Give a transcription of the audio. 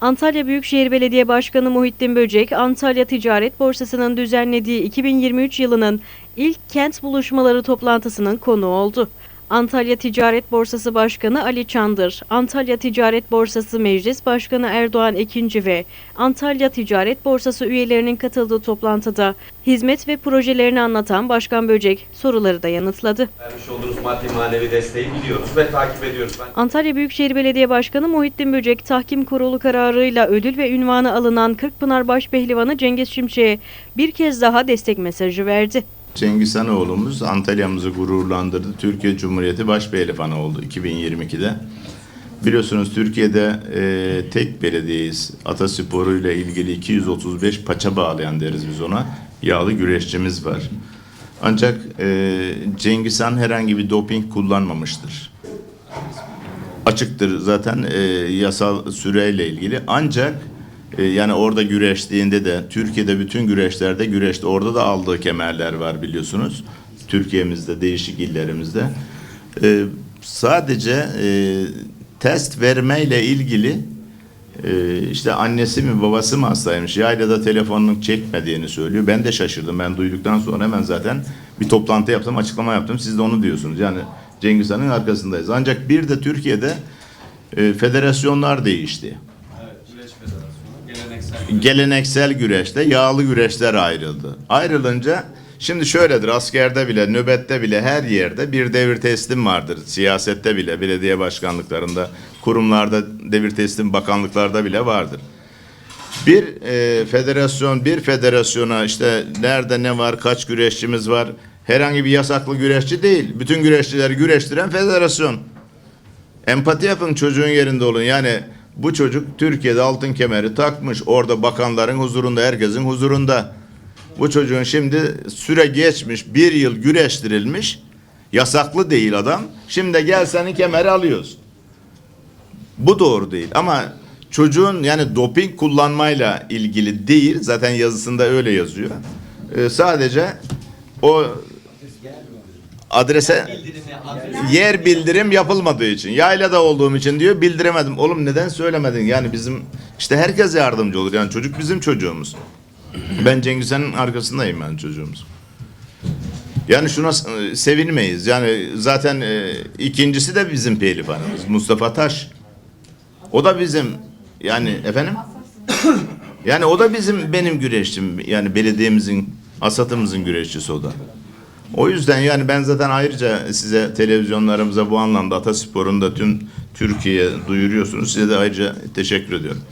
Antalya Büyükşehir Belediye Başkanı Muhittin Böcek, Antalya Ticaret Borsası'nın düzenlediği 2023 yılının ilk kent buluşmaları toplantısının konuğu oldu. Antalya Ticaret Borsası Başkanı Ali Çandır, Antalya Ticaret Borsası Meclis Başkanı Erdoğan Ekinci ve Antalya Ticaret Borsası üyelerinin katıldığı toplantıda hizmet ve projelerini anlatan Başkan Böcek soruları da yanıtladı. Vermiş olduğunuz maddi manevi desteği biliyoruz ve takip ediyoruz. Ben Antalya Büyükşehir Belediye Başkanı Muhittin Böcek, tahkim kurulu kararıyla ödül ve ünvanı alınan Kırkpınar Başpehlivanı Cengiz Şimşek'e bir kez daha destek mesajı verdi. Cengiz Hanoğlu'muz Antalya'mızı gururlandırdı. Türkiye Cumhuriyeti Başpehlivanı oldu 2022'de. Biliyorsunuz Türkiye'de e, tek belediyeyiz. Atasporu ile ilgili 235 paça bağlayan deriz biz ona. Yağlı güreşçimiz var. Ancak e, Cengiz Han herhangi bir doping kullanmamıştır. Açıktır zaten e, yasal süreyle ilgili. Ancak yani orada güreştiğinde de Türkiye'de bütün güreşlerde güreşti. Orada da aldığı kemerler var biliyorsunuz. Türkiye'mizde değişik illerimizde. E, sadece e, test vermeyle ilgili e, işte annesi mi babası mı hastaymış yaylada telefonun çekmediğini söylüyor. Ben de şaşırdım. Ben duyduktan sonra hemen zaten bir toplantı yaptım, açıklama yaptım. Siz de onu diyorsunuz. Yani Cengiz Han'ın arkasındayız. Ancak bir de Türkiye'de e, federasyonlar değişti. Geleneksel güreşte yağlı güreşler ayrıldı. Ayrılınca şimdi şöyledir askerde bile nöbette bile her yerde bir devir teslim vardır. Siyasette bile belediye başkanlıklarında kurumlarda devir teslim bakanlıklarda bile vardır. Bir e, federasyon bir federasyona işte nerede ne var kaç güreşçimiz var herhangi bir yasaklı güreşçi değil. Bütün güreşçileri güreştiren federasyon. Empati yapın çocuğun yerinde olun. Yani bu çocuk Türkiye'de altın kemeri takmış. Orada bakanların huzurunda, herkesin huzurunda. Bu çocuğun şimdi süre geçmiş, bir yıl güreştirilmiş. Yasaklı değil adam. Şimdi gel senin kemeri alıyoruz. Bu doğru değil ama çocuğun yani doping kullanmayla ilgili değil. Zaten yazısında öyle yazıyor. Ee, sadece o adrese yer bildirim yapılmadığı için. Yaylada olduğum için diyor bildiremedim. Oğlum neden söylemedin? Yani bizim işte herkes yardımcı olur. Yani çocuk bizim çocuğumuz. Ben Cengiz Han'ın arkasındayım ben çocuğumuz. Yani şuna sevinmeyiz. Yani zaten e, ikincisi de bizim pehlivanımız. Mustafa Taş. O da bizim yani efendim? Yani o da bizim benim güreşçim. Yani belediyemizin, asatımızın güreşçisi o da. O yüzden yani ben zaten ayrıca size televizyonlarımıza bu anlamda Ataspor'un da tüm Türkiye'ye duyuruyorsunuz. Size de ayrıca teşekkür ediyorum.